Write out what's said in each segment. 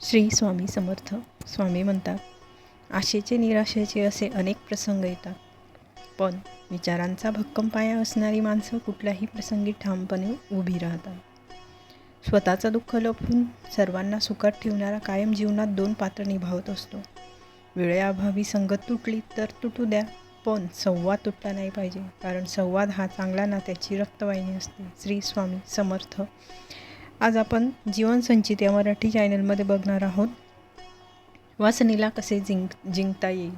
श्री स्वामी समर्थ. स्वामी म्हणतात आशेचे निराशेचे असे अनेक प्रसंग येतात. पण विचारांचा भक्कम पाया असणारी माणसं कुठल्याही प्रसंगी ठामपणे उभी राहतात. स्वतःचं दुःख लपवून सर्वांना सुखात ठेवणारा कायम जीवनात दोन पात्र निभावत असतो. वेळेअभावी संगत तुटली तर तुटू द्या पण संवाद तुटला नाही पाहिजे कारण संवाद हा चांगला नात्याची रक्तवाहिनी असते. श्री स्वामी समर्थ. आज आपण जीवन संचित या मराठी चॅनलमध्ये बघणार आहोत. वासनेला कसे जिंक जिंकता येईल?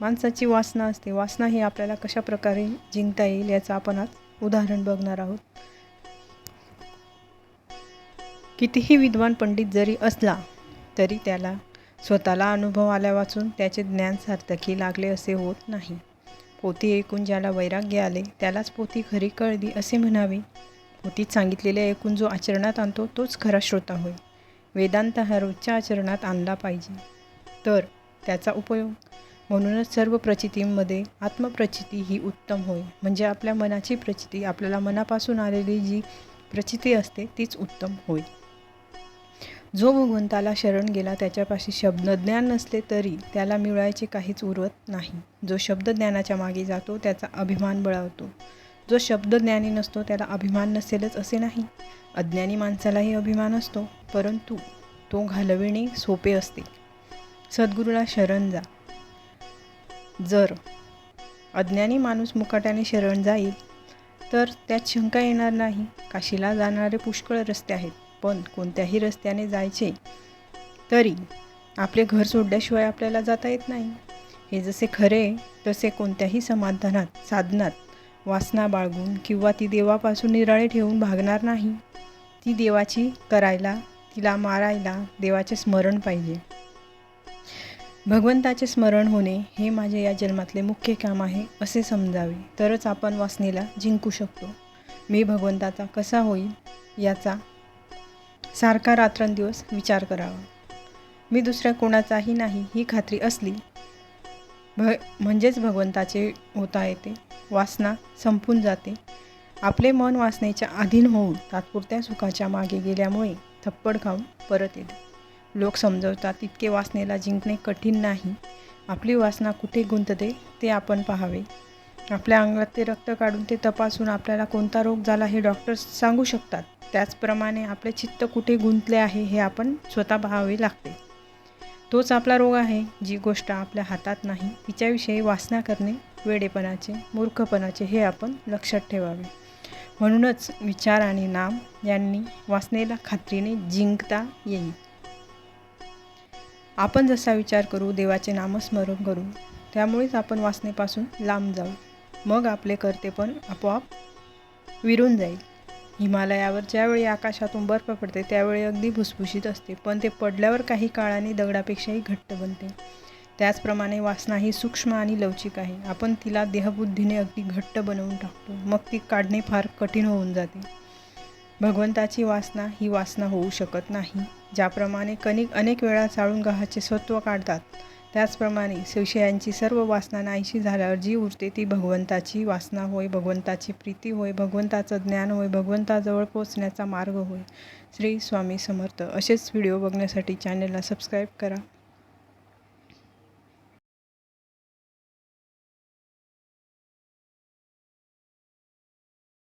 माणसाची वासना असते. वासना ही आपल्याला कशा प्रकारे जिंकता येईल याचं आपण आज उदाहरण बघणार आहोत. कितीही विद्वान पंडित जरी असला तरी त्याला स्वतःला अनुभव आल्या वाचून त्याचे ज्ञान सार्थकी लागले असे होत नाही. पोथी ऐकून ज्याला वैराग्य आले त्यालाच पोथी खरी कळली असे म्हणावे. पोतीत सांगितलेले ऐकून जो आचरणात आणतो तोच खरा श्रोता होय. वेदांत हा रोजच्या आचरणात आणला पाहिजे. तर त्याचा उपयोग? म्हणूनच सर्व प्रचितींमध्ये आत्मप्रचिती ही उत्तम होय. म्हणजे आपल्या मनाची प्रचिती आपल्याला मनापासून आलेली जी प्रचिती असते तीच उत्तम होय. जो भगवंताला शरण गेला त्याच्यापाशी शब्दज्ञान नसले तरी त्याला मिळायचे काहीच उरवत नाही. जो शब्दज्ञानाच्या मागे जातो त्याचा अभिमान बळावतो. जो शब्द ज्ञानी नसतो त्याला अभिमान नसेलच असे नाही. अज्ञानी माणसालाही अभिमान असतो परंतु तो घालविणे सोपे असते. सद्गुरूला शरण जा. जर अज्ञानी माणूस मुकाट्याने शरण जाईल तर त्यात शंका येणार नाही. काशीला जाणारे पुष्कळ रस्ते आहेत पण कोणत्याही रस्त्याने जायचे तरी आपले घर सोडल्याशिवाय आपल्याला जाता येत नाही. हे जसे खरे तसे कोणत्याही समाधानात साधनात वासना बाळगून किंवा ती देवापासून निराळे ठेवून भागणार नाही. ती देवाची करायला तिला मारायला देवाचे स्मरण पाहिजे. भगवंताचे स्मरण होणे हे माझे या जन्मातले मुख्य काम आहे असे समजावे. तरच आपण वासनेला जिंकू शकतो. मी भगवंताचा कसा होईल याचा सारखा रात्रंदिवस विचार करावा. मी दुसऱ्या कोणाचाही नाही ही खात्री असली भ म्हणजेच भगवंताचे होता येते. वासना संपून जाते. आपले मन वासनेच्या अधीन होऊन तात्पुरत्या सुखाच्या मागे गेल्यामुळे थप्पड खाऊन परत येते. लोक समजवतात इतके वासनेला जिंकणे कठीण नाही. आपली वासना कुठे गुंतते ते आपण पाहावे. आपल्या अंगात ते रक्त काढून ते तपासून आपल्याला कोणता रोग झाला हे डॉक्टर्स सांगू शकतात. त्याचप्रमाणे आपले चित्त कुठे गुंतले आहे हे आपण स्वतः पाहावे लागते. तोच आपला रोग आहे जी गोष्ट आपल्या हातात नाही तिच्याविषयी वासना करणे वेडेपणाचे मूर्खपणाचे हे आपण लक्षात ठेवावे. म्हणूनच विचार आणि नाम यांनी वासनेला खात्रीने जिंकता येईल. आपण जसा विचार करू देवाचे नामस्मरण करू त्यामुळेच आपण वासनेपासून लांब जाऊ. मग आपले करते पण आपोआप विरून जाईल. हिमालयावर ज्यावेळी आकाशातून बर्फ पडते त्यावेळी अगदी भुसभुशीत असते पण ते पडल्यावर काही काळाने दगडापेक्षाही घट्ट बनते. त्याचप्रमाणे वासना ही सूक्ष्म आणि लवचिक आहे. आपण तिला देहबुद्धीने अगदी घट्ट बनवून टाकतो. मग ती काढणे फार कठीण होऊन जाते. भगवंताची वासना ही वासना होऊ शकत नाही. ज्याप्रमाणे कणिक अनेक वेळा चाळून गव्हाचे सत्व काढतात त्याचप्रमाणे विषयांची सर्व वासना नाहीशी झाल्यावर जी उरते ती भगवंताची वासना होय भगवंताची प्रीती होय भगवंताचं ज्ञान होय भगवंताजवळ पोचण्याचा मार्ग होय. श्री स्वामी समर्थ. असेच व्हिडिओ बघण्यासाठी चॅनलला सबस्क्राईब करा.